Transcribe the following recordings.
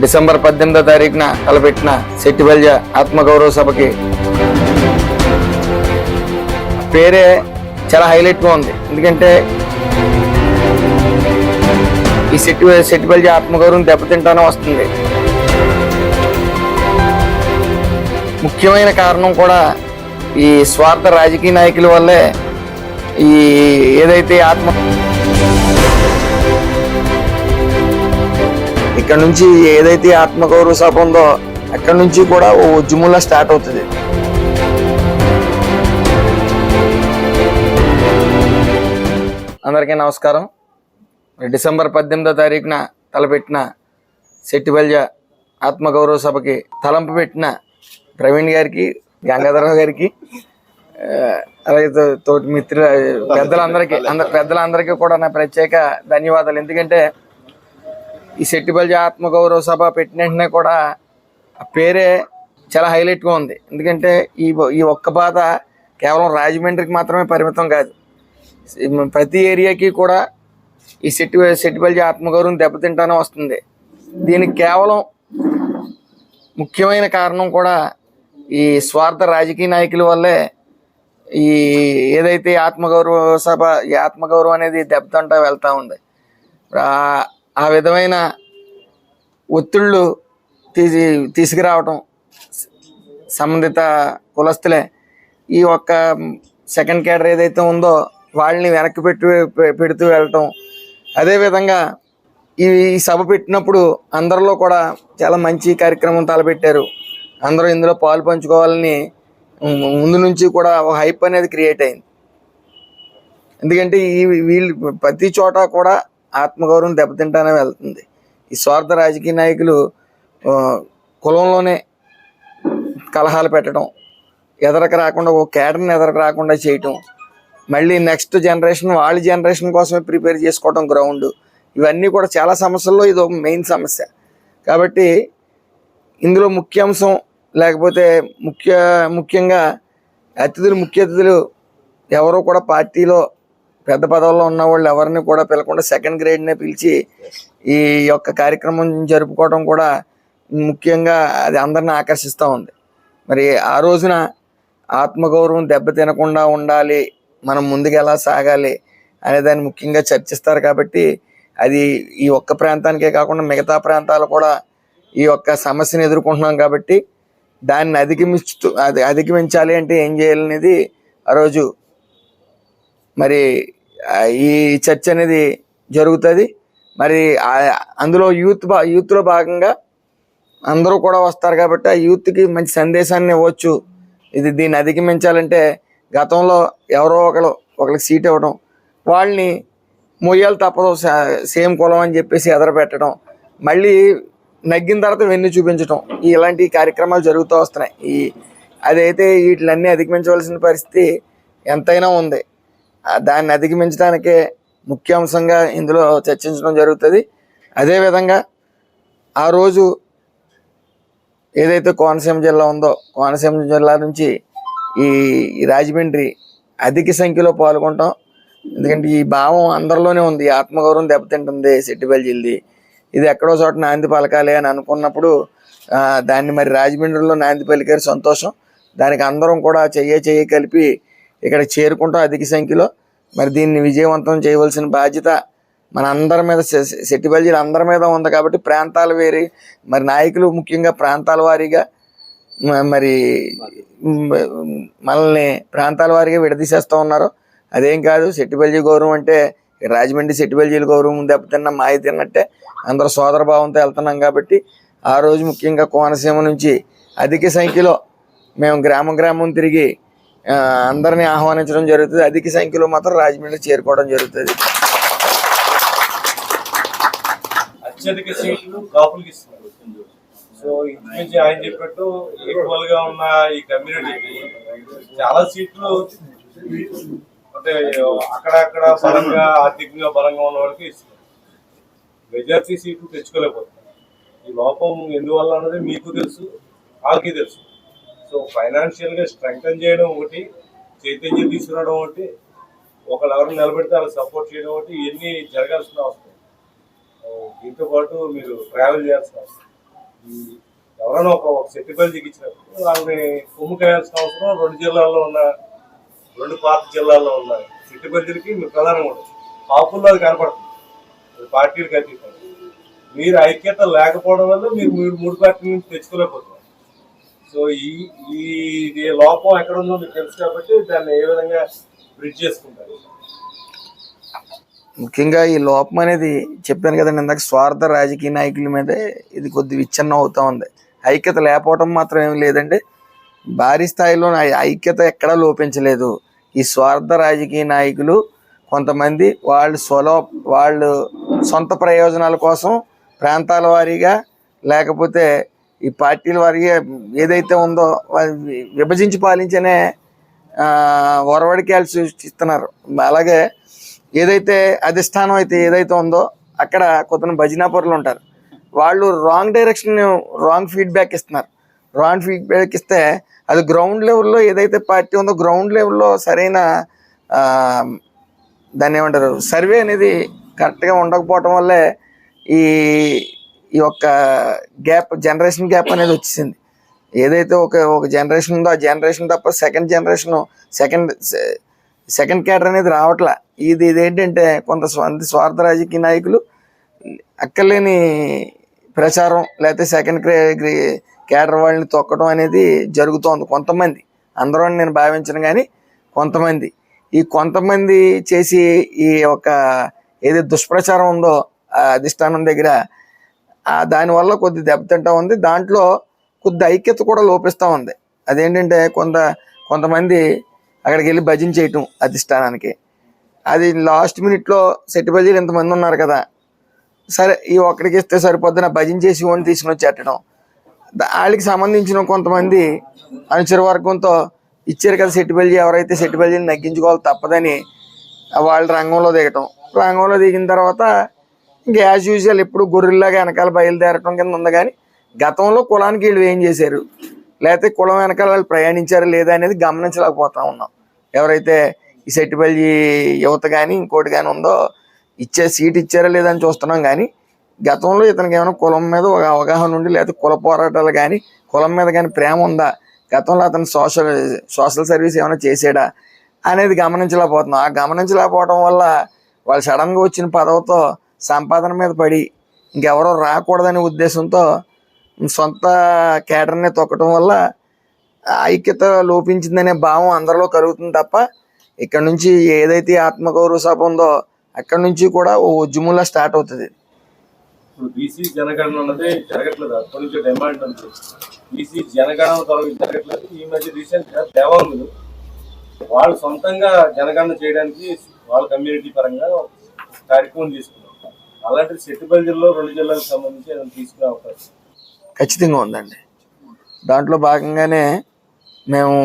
December పద్దెనిమిదో తారీఖున తలపెట్టిన సెట్టిబల్జ ఆత్మగౌరవ సభకి పేరే చాలా హైలైట్గా ఉంది. ఎందుకంటే ఈ సెట్టి సెట్టిబల్జ ఆత్మగౌరవం దెబ్బతింటానే వస్తుంది. ముఖ్యమైన కారణం కూడా ఈ స్వార్థ రాజకీయ నాయకుల వల్లే ఈ ఏదైతే ఆత్మ ఇక్కడ నుంచి ఏదైతే ఆత్మగౌరవ సభ ఉందో అక్కడ నుంచి కూడా ఓ ఉద్యమంలా స్టార్ట్ అవుతుంది. అందరికీ నమస్కారం. డిసెంబర్ పద్దెనిమిదో తారీఖున తలపెట్టిన శెట్టిబల్జ ఆత్మగౌరవ సభకి తలంపు పెట్టిన ప్రవీణ్ గారికి గంగాధరరావు గారికి అలాగే తోటి మిత్రుల పెద్దలందరికీ అందరి పెద్దలందరికీ కూడా నా ప్రత్యేక ధన్యవాదాలు. ఎందుకంటే ఈ సెట్టిబల్జ ఆత్మగౌరవ సభ పెట్టిన వెంటనే కూడా ఆ పేరే చాలా హైలైట్గా ఉంది. ఎందుకంటే ఈ ఈ ఒక్క బాధ కేవలం రాజమండ్రికి మాత్రమే పరిమితం కాదు. ప్రతి ఏరియాకి కూడా ఈ సెట్టి సెట్టిబల్జ ఆత్మగౌరవం దెబ్బతింటానే వస్తుంది. దీనికి కేవలం ముఖ్యమైన కారణం కూడా ఈ స్వార్థ రాజకీయ నాయకుల వల్లే ఈ ఏదైతే ఆత్మగౌరవ సభ ఈ ఆత్మగౌరవం అనేది దెబ్బతింటా వెళ్తూ ఉంది. ఆ- విధమైన ఒత్తిళ్ళు తీసి తీసుకురావటం సంబంధిత కులస్తులే. ఈ ఒక్క సెకండ్ క్యాడర్ ఏదైతే ఉందో వాళ్ళని వెనక్కి పెట్టి పెడుతూ వెళ్ళటం. అదేవిధంగా ఈ ఈ సభ పెట్టినప్పుడు అందరిలో కూడా చాలా మంచి కార్యక్రమం తలపెట్టారు. అందరూ ఇందులో పాలు పంచుకోవాలని ముందు నుంచి కూడా ఒక హైప్ అనేది క్రియేట్ అయింది. ఎందుకంటే ఈ వీళ్ళు ప్రతి చోట కూడా ఆత్మగౌరవం దెబ్బతింటానే వెళ్తుంది. ఈ స్వార్థ రాజకీయ నాయకులు కులంలోనే కలహాలు పెట్టడం ఎదరకు రాకుండా ఒక కేటర్ని ఎదరకు రాకుండా చేయటం మళ్ళీ నెక్స్ట్ జనరేషన్ వాళ్ళ జనరేషన్ కోసమే ప్రిపేర్ చేసుకోవడం గ్రౌండ్. ఇవన్నీ కూడా చాలా సమస్యల్లో ఇది ఒక మెయిన్ సమస్య. కాబట్టి ఇందులో ముఖ్య అంశం లేకపోతే ముఖ్య ముఖ్యంగా అతిథులు ముఖ్య అతిథులు ఎవరో కూడా పార్టీలో పెద్ద పదవుల్లో ఉన్న వాళ్ళు ఎవరిని కూడా పిలకుండా సెకండ్ గ్రేడ్నే పిలిచి ఈ యొక్క కార్యక్రమం జరుపుకోవడం కూడా ముఖ్యంగా అది అందరిని ఆకర్షిస్తూ ఉంది. మరి ఆ రోజున ఆత్మగౌరవం దెబ్బ తినకుండా ఉండాలి మనం ముందుకు ఎలా సాగాలి అనే దాన్ని ముఖ్యంగా చర్చిస్తారు కాబట్టి అది ఈ ఒక్క ప్రాంతానికే కాకుండా మిగతా ప్రాంతాలు కూడా ఈ యొక్క సమస్యను ఎదుర్కొంటున్నాం కాబట్టి దాన్ని అధిగమిస్తూ అది అధిగమించాలి అంటే ఏం చేయాలనేది ఆ రోజు మరి ఈ చర్చ అనేది జరుగుతుంది. మరి అందులో యూత్ బా యూత్లో భాగంగా అందరూ కూడా వస్తారు కాబట్టి ఆ యూత్కి మంచి సందేశాన్ని ఇవ్వచ్చు. ఇది దీన్ని అధిగమించాలంటే గతంలో ఎవరో ఒకరు ఒకరికి సీట్ ఇవ్వడం వాళ్ళని మొయ్యాలు తప్పదు సేమ్ కులం అని చెప్పేసి ఎదరపెట్టడం మళ్ళీ నగ్గిన తర్వాత వెన్ను చూపించడం ఇలాంటి కార్యక్రమాలు జరుగుతూ వస్తున్నాయి. ఈ అదైతే వీటిలన్నీ అధిగమించవలసిన పరిస్థితి ఎంతైనా ఉంది. దాన్ని అధిగమించడానికే ముఖ్యాంశంగా ఇందులో చర్చించడం జరుగుతుంది. అదేవిధంగా ఆ రోజు ఏదైతే కోనసీమ జిల్లా ఉందో కోనసీమ జిల్లా నుంచి ఈ రాజమండ్రి అధిక సంఖ్యలో పాల్గొంటాం ఎందుకంటే ఈ భావం అందరిలోనే ఉంది. ఆత్మగౌరవం దెబ్బతింటుంది సెట్టిబల్జిల్ది ఇది ఎక్కడో చోట నాంది పలకాలి అని అనుకున్నప్పుడు దాన్ని మరి రాజమండ్రిలో నాంది పలికారు సంతోషం. దానికి అందరం కూడా చెయ్యి చెయ్యి కలిపి ఇక్కడ చేరుకుంటాం అధిక సంఖ్యలో. మరి దీన్ని విజయవంతం చేయవలసిన బాధ్యత మన అందరి మీద సెట్టిబల్జీలు అందరి మీద ఉంది కాబట్టి ప్రాంతాలు వేరే. మరి నాయకులు ముఖ్యంగా ప్రాంతాల వారీగా మ- మరి మనల్ని ప్రాంతాల వారిగా విడదీసేస్తూ ఉన్నారు. అదేం కాదు సెట్టిబల్జీ గౌరవం అంటే రాజమండ్రి సెట్టిబల్జీల గౌరవం దెబ్బతిన్న మాయ తిన్నట్టే అందరూ సోదర భావంతో వెళ్తున్నాం కాబట్టి ఆ రోజు ముఖ్యంగా కోనసీమ నుంచి అధిక సంఖ్యలో మేము గ్రామం గ్రామం తిరిగి అందరినీ ఆహ్వానించడం జరుగుతుంది. అధిక సంఖ్యలో మాత్రం రాజమండ్రి చేరుకోవడం జరుగుతుంది. అత్యధిక సీట్లు కాపులకి ఇస్తున్నారు. సో ఇంచుమించి ఆయన చెప్పినట్టు ఈక్వల్గా ఉన్న ఈ కమ్యూనిటీకి చాలా సీట్లు అంటే అక్కడక్కడ బలంగా ఆర్థికంగా బలంగా ఉన్న వాళ్ళకి ఇస్తున్నారు. మెజార్టీ సీట్లు తెచ్చుకోలేకపోతున్నారు. ఈ లోపం ఎందువల్ల అన్నది మీకు తెలుసు వాళ్ళకి తెలుసు. సో ఫైనాన్షియల్గా స్ట్రెంగ్తన్ చేయడం ఒకటి చైతన్యం తీసుకురావడం ఒకటి ఒకళ్ళు ఎవరు నిలబెడితే వాళ్ళకి సపోర్ట్ చేయడం ఒకటి ఇవన్నీ జరగాల్సిన అవసరం. దీంతో పాటు మీరు ట్రావెల్ చేయాల్సిన అవసరం. ఎవరైనా ఒక ఒక సెట్టిపల్లి దిగించినప్పుడు వాళ్ళని కుమ్ముకేయాల్సిన అవసరం రెండు జిల్లాల్లో ఉన్న రెండు పాత జిల్లాల్లో ఉన్న సెట్టిపల్లికి మీరు ప్రధానంగా ఉండదు పాపుల్లో అది కనపడుతుంది పార్టీలకు అతీతం. మీరు ఐక్యత లేకపోవడం వల్ల మీరు మీరు మూడు పార్టీల నుంచి తెచ్చుకోలేకపోతున్నారు. సో ఈ ఈ ఇది లోపం ఎక్కడ ఉందో మీకు తెలుసు కాబట్టి దాన్ని ఏ విధంగా బ్రిడ్జ్ చేసుకుంటారు? ముఖ్యంగా ఈ లోపం అనేది చెప్పాను కదండి ఇందాక స్వార్థ రాజకీయ నాయకుల మీదే ఇది కొద్ది విచ్ఛిన్నం అవుతూ ఉంది. ఐక్యత లేకపోవటం మాత్రం ఏం లేదండి. భారీ స్థాయిలో ఐక్యత ఎక్కడా లోపించలేదు. ఈ స్వార్థ రాజకీయ నాయకులు కొంతమంది వాళ్ళు స్వలో వాళ్ళు సొంత ప్రయోజనాల కోసం ప్రాంతాల వారీగా లేకపోతే ఈ పార్టీల వారికి ఏదైతే ఉందో విభజించి పాలించనే ఒరవడికాయలు సృష్టిస్తున్నారు. అలాగే ఏదైతే అధిష్టానం అయితే ఏదైతే ఉందో అక్కడ కొంత భజనాపరులు ఉంటారు. వాళ్ళు రాంగ్ డైరెక్షన్ రాంగ్ ఫీడ్బ్యాక్ ఇస్తున్నారు. రాంగ్ ఫీడ్బ్యాక్ ఇస్తే అది గ్రౌండ్ లెవెల్లో ఏదైతే పార్టీ ఉందో గ్రౌండ్ లెవెల్లో సరైన దాన్ని ఏమంటారు సర్వే అనేది కరెక్ట్గా ఉండకపోవటం వల్లే ఈ ఈ యొక్క గ్యాప్ జనరేషన్ గ్యాప్ అనేది వచ్చేసింది. ఏదైతే ఒక ఒక జనరేషన్ ఉందో ఆ జనరేషన్ తప్ప సెకండ్ జనరేషన్ సెకండ్ సెకండ్ క్యాటర్ అనేది రావట్లా. ఇది ఇదేంటంటే కొంత స్వార్థ రాజకీయ నాయకులు అక్కర్లేని ప్రచారం లేకపోతే సెకండ్ క్యాటర్ వాళ్ళని తొక్కడం అనేది జరుగుతోంది కొంతమంది. అందరూ నేను భావించను కానీ కొంతమంది. ఈ కొంతమంది చేసి ఈ యొక్క ఏది దుష్ప్రచారం ఉందో ఆ అధిష్టానం దగ్గర దానివల్ల కొద్ది దెబ్బతింటా ఉంది. దాంట్లో కొద్ది ఐక్యత కూడా లోపిస్తూ ఉంది. అదేంటంటే కొంత కొంతమంది అక్కడికి వెళ్ళి భజన చేయటం అధిష్టానానికి. అది లాస్ట్ మినిట్లో సెట్ బజీలు ఇంతమంది ఉన్నారు కదా. సరే ఈ ఒక్కడికి ఇస్తే సరిపోద్ది నా భజన చేసి ఓన్ తీసుకుని వచ్చేట్టడం దా- వాళ్ళకి సంబంధించిన కొంతమంది అనుచర వర్గంతో ఇచ్చారు కదా సెట్ బెల్జీ ఎవరైతే సెట్ బెల్జీని నగ్గించుకోవాలి తప్పదని వాళ్ళు రంగంలో దిగటం. రంగంలో దిగిన తర్వాత ఇంకా యాజ్ యూజువల్ ఎప్పుడు గొర్రెల్లాగా వెనకాల బయలుదేరటం కింద ఉంది కానీ గతంలో కులానికి వీళ్ళు ఏం చేశారు? లేకపోతే కులం వెనకాల వాళ్ళు ప్రయాణించారా లేదా అనేది గమనించలేకపోతా ఉన్నాం. ఎవరైతే ఈ సెట్టిపల్లి యువత కానీ ఇంకోటి కానీ ఉందో ఇచ్చే సీట్ ఇచ్చారా లేదా అని చూస్తున్నాం కానీ గతంలో ఇతనికి ఏమైనా కులం మీద ఒక అవగాహన ఉండి లేకపోతే కుల పోరాటాలు కానీ కులం మీద కానీ ప్రేమ ఉందా? గతంలో అతను సోషల్ సోషల్ సర్వీస్ ఏమైనా చేసాడా అనేది గమనించలేకపోతున్నాం. ఆ గమనించలేకపోవడం వల్ల వాళ్ళు సడన్గా వచ్చిన పదవితో సంపాదన మీద పడి ఇంకెవరో రాకూడదనే ఉద్దేశంతో సొంత కేటర్ని తొక్కడం వల్ల ఐక్యత లోపించిందనే భావం అందరిలో కలుగుతుంది తప్ప ఇక్కడ నుంచి ఏదైతే ఆత్మగౌరవ సభ ఉందో అక్కడ నుంచి కూడా ఓ ఉద్యమంలా స్టార్ట్ అవుతుంది. బీసీ జనగణన జరగట్లేదు. అప్పటి నుంచి డిమాండ్ ఉంది. బీసీ జనగణన తొలగి జరగట్లేదు. ఈ మధ్య దేవాంగులు వాళ్ళు సొంతంగా జనగణన చేయడానికి వాళ్ళ కమ్యూనిటీ పరంగా కార్యక్రమం తీసుకున్నారు. అలాంటి సిట్టిపల్లి జిల్లాలో రెండు జిల్లాలకు సంబంధించి ఏదైనా తీసుకునే అవకాశం ఖచ్చితంగా ఉందండి. దాంట్లో భాగంగానే మేము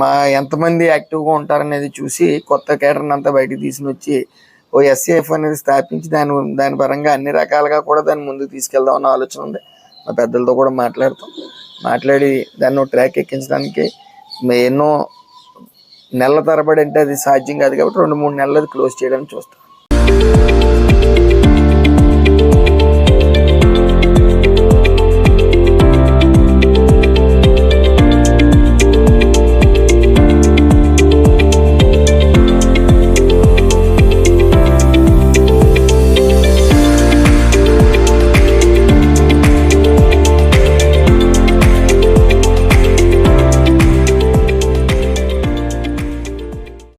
మా ఎంతమంది యాక్టివ్గా ఉంటారనేది చూసి కొత్త కేటర్ని అంతా బయటికి తీసుకుని వచ్చి ఓ ఎస్ఏఎఫ్ అనేది స్థాపించి దాని దాని పరంగా అన్ని రకాలుగా కూడా దాన్ని ముందుకు తీసుకెళ్దాం అన్న ఆలోచన ఉంది. మా పెద్దలతో కూడా మాట్లాడతాం. మాట్లాడి దాన్ని ట్రాక్ ఎక్కించడానికి ఎన్నో నెలల తరబడి అంటే అది సాధ్యం కాదు కాబట్టి రెండు మూడు నెలలు క్లోజ్ చేయడానికి చూస్తాం.